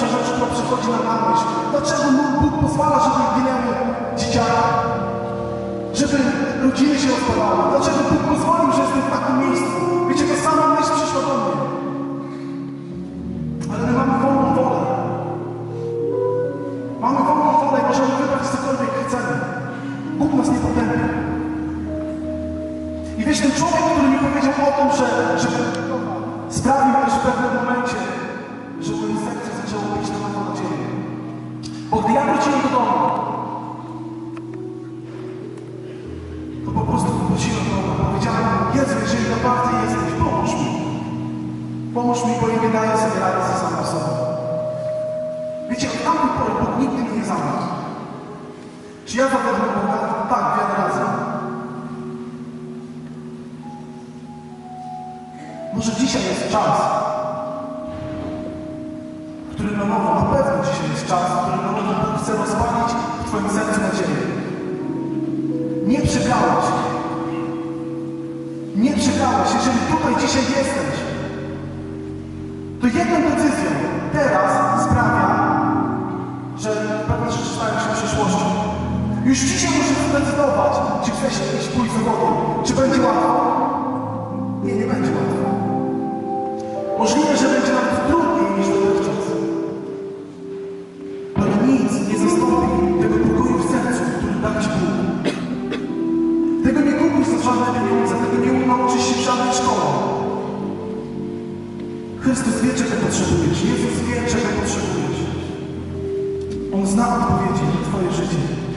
pierwsza rzecz, która przychodzi nam na myśl. Dlaczego Bóg pozwala, żeby ginęły dzieciaki? Żeby rodziny się rozpadały? Dlaczego Bóg pozwolił, że jestem w takim miejscu? Wiecie, to sama myśl przyszła do mnie. Ale my mamy wolną wolę. Mamy wolną wolę i możemy wybrać cokolwiek chcemy. Bóg nas nie potępia. I wiesz, ten człowiek, który mi powiedział o tym, że, że zaczęło bić na nowo nadzieję. Bo gdy ja wróciłem do domu, to po prostu poprosiłem Boga, powiedziałem, Jezu, jeżeli naprawdę jesteś, pomóż mi. Pomóż mi, bo nie daję sobie rady ze samą sobą. Wiecie, od tamtej pory Bóg nigdy mnie nie zawiódł. Czy ja zawiodłem Boga? Tak, wiele razy. Może dzisiaj jest czas, w którym na nowo, na pewno dzisiaj jest czas, w którym na nowo chce rozpalić w Twoim sercu nadzieję. Nie przegrałeś. Nie przegrałeś. Jeżeli tutaj dzisiaj jesteś, to jedną decyzją teraz sprawia, że pewne rzeczy stają się przyszłością. Już dzisiaj musisz zdecydować, czy chcesz iść pójść z wodą. Czy będzie łatwo? Nie, nie będzie łatwo. Możliwe, że będzie nawet żadne pieniądze, tego nie nauczysz się w żadnej szkole. Chrystus wie, czego potrzebujesz. Jezus wie, czego potrzebujesz. On zna odpowiedzi na Twoje życie.